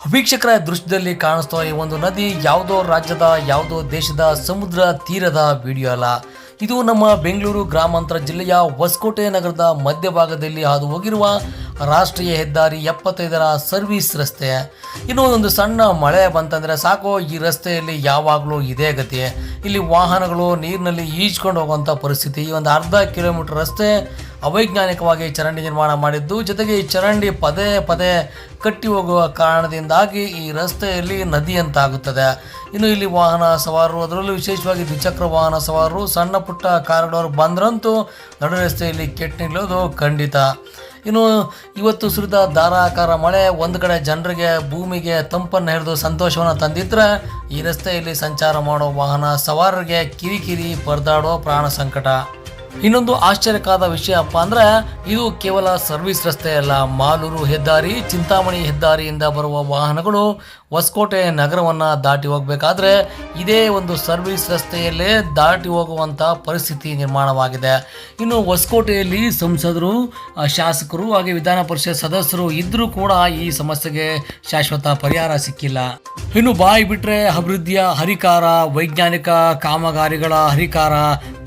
ವೀಕ್ಷಕರ ದೃಶ್ಯದಲ್ಲಿ ಕಾಣಿಸ್ತಾ ಈ ಒಂದು ನದಿ ಯಾವುದೋ ರಾಜ್ಯದ, ಯಾವುದೋ ದೇಶದ ಸಮುದ್ರ ತೀರದ ವಿಡಿಯೋ ಅಲ್ಲ. ಇದು ನಮ್ಮ ಬೆಂಗಳೂರು ಗ್ರಾಮಾಂತರ ಜಿಲ್ಲೆಯ ಹೊಸಕೋಟೆ ನಗರದ ಮಧ್ಯಭಾಗದಲ್ಲಿ ಹಾದು ಹೋಗಿರುವ ರಾಷ್ಟ್ರೀಯ ಹೆದ್ದಾರಿ ಎಪ್ಪತ್ತೈದರ ಸರ್ವಿಸ್ ರಸ್ತೆ. ಇನ್ನು ಒಂದು ಸಣ್ಣ ಮಳೆ ಬಂತಂದರೆ ಸಾಕು, ಈ ರಸ್ತೆಯಲ್ಲಿ ಯಾವಾಗಲೂ ಇದೇ ಗತಿ. ಇಲ್ಲಿ ವಾಹನಗಳು ನೀರಿನಲ್ಲಿ ಈಜ್ಕೊಂಡು ಹೋಗುವಂಥ ಪರಿಸ್ಥಿತಿ. ಈ ಒಂದು ಅರ್ಧ ಕಿಲೋಮೀಟರ್ ರಸ್ತೆ ಅವೈಜ್ಞಾನಿಕವಾಗಿ ಚರಂಡಿ ನಿರ್ಮಾಣ ಮಾಡಿದ್ದು, ಜೊತೆಗೆ ಈ ಚರಂಡಿ ಪದೇ ಪದೇ ಕಟ್ಟಿ ಹೋಗುವ ಕಾರಣದಿಂದಾಗಿ ಈ ರಸ್ತೆಯಲ್ಲಿ ನದಿಯಂತಾಗುತ್ತದೆ. ಇನ್ನು ಇಲ್ಲಿ ವಾಹನ ಸವಾರರು, ಅದರಲ್ಲೂ ವಿಶೇಷವಾಗಿ ದ್ವಿಚಕ್ರ ವಾಹನ ಸವಾರರು, ಸಣ್ಣ ಪುಟ್ಟ ಕಾರಿಡೋರ್ ಬಂದ್ರಂತೂ ನಡು ರಸ್ತೆಯಲ್ಲಿ ಕೆಟ್ಟು ನಿಲ್ಲೋದು ಖಂಡಿತ. ಇನ್ನು ಇವತ್ತು ಸುರಿದ ಧಾರಾಕಾರ ಮಳೆ, ಒಂದು ಕಡೆ ಜನರಿಗೆ ಭೂಮಿಗೆ ತಂಪನ್ನು ಹಿಡಿದು ಸಂತೋಷವನ್ನು ತಂದಿದ್ರೆ, ಈ ರಸ್ತೆಯಲ್ಲಿ ಸಂಚಾರ ಮಾಡೋ ವಾಹನ ಸವಾರರಿಗೆ ಕಿರಿಕಿರಿ ಪರದಾಡೋ ಪ್ರಾಣ ಸಂಕಟ. ಇನ್ನೊಂದು ಆಶ್ಚರ್ಯಕಾದ ವಿಷಯಪ್ಪ ಅಂದ್ರೆ, ಇದು ಕೇವಲ ಸರ್ವಿಸ್ ರಸ್ತೆ ಅಲ್ಲ. ಮಾಲೂರು ಹೆದ್ದಾರಿ, ಚಿಂತಾಮಣಿ ಹೆದ್ದಾರಿಯಿಂದ ಬರುವ ವಾಹನಗಳು ಹೊಸಕೋಟೆ ನಗರವನ್ನ ದಾಟಿ ಹೋಗಬೇಕಾದ್ರೆ ಇದೇ ಒಂದು ಸರ್ವಿಸ್ ರಸ್ತೆಯಲ್ಲೇ ದಾಟಿ ಹೋಗುವಂತ ಪರಿಸ್ಥಿತಿ ನಿರ್ಮಾಣವಾಗಿದೆ. ಇನ್ನು ಹೊಸಕೋಟೆಯಲ್ಲಿ ಸಂಸದರು ಶಾಸಕರು ಹಾಗೆ ವಿಧಾನ ಪರಿಷತ್ ಸದಸ್ಯರು ಇದ್ರೂ ಕೂಡ ಈ ಸಮಸ್ಯೆಗೆ ಶಾಶ್ವತ ಪರಿಹಾರ ಸಿಕ್ಕಿಲ್ಲ. ಇನ್ನು ಬಾಯಿ ಬಿಟ್ರೆ ಅಭಿವೃದ್ಧಿಯ ಹರಿಕಾರ, ವೈಜ್ಞಾನಿಕ ಕಾಮಗಾರಿಗಳ ಹರಿಕಾರ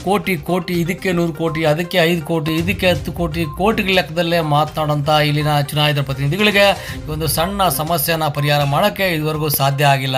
ಕೋಟಿ ಕೋಟಿ, ಇದಕ್ಕೆ ನೂರು ಕೋಟಿ, ಅದಕ್ಕೆ ಐದು ಕೋಟಿ, ಇದಕ್ಕೆ ಹತ್ತು ಕೋಟಿ, ಕೋಟಿಗಳ ಲೆಕ್ಕದಲ್ಲೇ ಮಾತನಾಡೋಂಥ ಇಲ್ಲಿನ ಚುನಾಯಿತ ಪ್ರತಿನಿಧಿಗಳಿಗೆ ಒಂದು ಸಣ್ಣ ಸಮಸ್ಯೆಯನ್ನು ಪರಿಹಾರ ಮಾಡೋಕ್ಕೆ ಇದುವರೆಗೂ ಸಾಧ್ಯ ಆಗಿಲ್ಲ.